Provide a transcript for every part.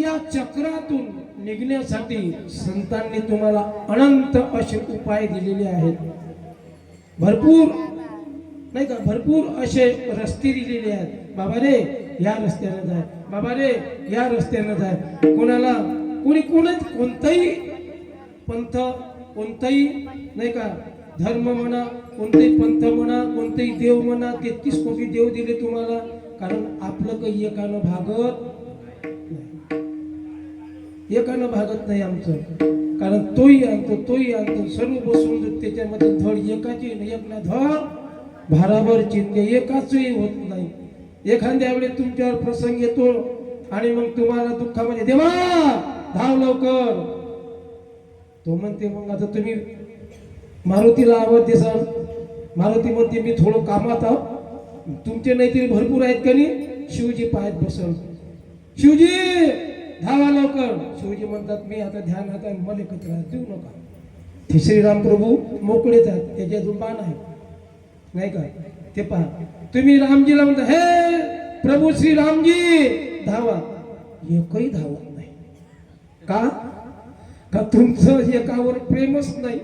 या चक्रातून निघण्यासाठी संतांनी तुम्हाला अनंत असे उपाय दिलेले आहेत. भरपूर नाही का? भरपूर असे रस्ते दिलेले आहेत. बाबा रे या रस्त्यानं जाय. बाबा रे या रस्त्यानं जाय. कोणाला कोणी कोणच कोणताही पंथ कोणताही नाही का? धर्म म्हणा कोणताही पंथ म्हणा कोणताही देव म्हणा तेहतीस कोटी देव दिले तुम्हाला. कारण आपलं काही एकानं भागत एकानं भागत नाही आमचं. कारण तोही आणतो तोही आणतो सर्व बसून त्याच्यामध्ये धड एकाची एकला एक ना धड भाराभर चिंते एकाचही होत नाही. एखाद्या वेळेस तुमच्यावर प्रसंग येतो आणि मग तुम्हाला दुःखामध्ये देवा धाव लवकर. तो म्हणते मग आता तुम्ही मारुतीला आवाज देसाल. मारुती म्हणते मी थोडं कामात आहो. तुमचे नाही भरपूर आहेत का नाही? शिवजी पायात बसल. शिवजी धावा लवकर. शिवजी म्हणतात मी आता ध्यानात आहे मला एकत्र देऊ नका. ते श्रीराम प्रभू मोकळेच आहेत त्याच्यातून बाण आहे नाही का? ते पहा तुम्ही रामजीला म्हणता हे प्रभू श्री रामजी धावा. एकही धावत नाही. का? का तुमचं एकावर प्रेमच नाही?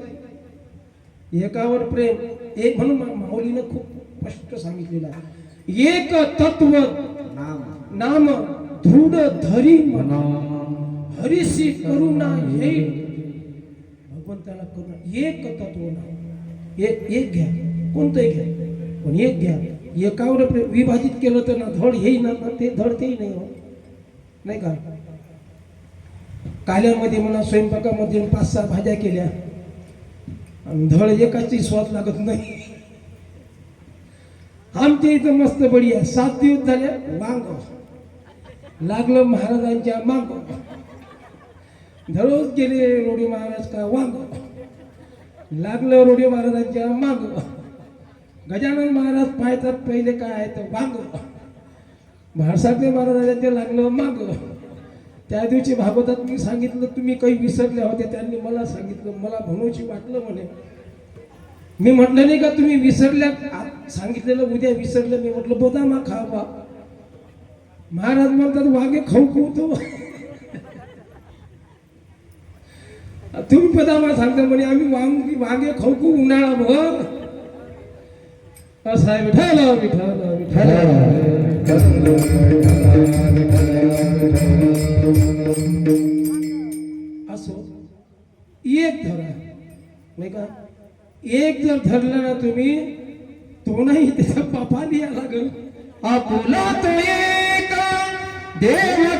एकावर प्रेम. एक म्हणून माऊलीनं खूप स्पष्ट सांगितलेलं आहे. एक तत्व नाम. दृढ धरी म्हणा हरिशी करुणा येईल भगवंताला करुणा एक तत्व ना एक एक घ्या कोणतंही घ्या पण एक घ्या. एकावर विभाजित केलं तर ना धड येई ना ते धड तेही नाही हो. नाही का? काल्यामध्ये म्हणा स्वयंपाकामध्ये पाच सहा भाज्या केल्या. आणि धड एकाची स्वाद लागत नाही. आमच्या इथं मस्त बडी आहे सात दिवस झाले वांग. लागलं महाराजांच्या मांग. दररोज गेले रोडी महाराज का वांग. लागलं रोडी महाराजांच्या मांग. गजानन महाराज पाहतात पहिले काय आहे तर वांग. म्हाळसाकडे महाराजांचे लागलं मांग. त्या दिवशी भागवतात मी सांगितलं तुम्ही काही विसरले होते त्यांनी मला सांगितलं मला म्हणूची वाटलं म्हणे. मी म्हटलं नाही का तुम्ही विसरल्या सांगितलेलं उद्या विसरलं मी म्हटलं बदामा खा बा महाराज म्हणतात वागे खाऊ खाऊ तो. तुम्ही बदामा सांगता म्हणे आम्ही वांगी वागे खाऊ खाऊ उन्हाळा भर. असं आहे विठाला विठाला विठाला असो एक धरा. नाही का? एक जर धरलं ना तुम्ही तो नाही त्याचा पापा पापाली लागल. आपुला तो एक देव कन्नी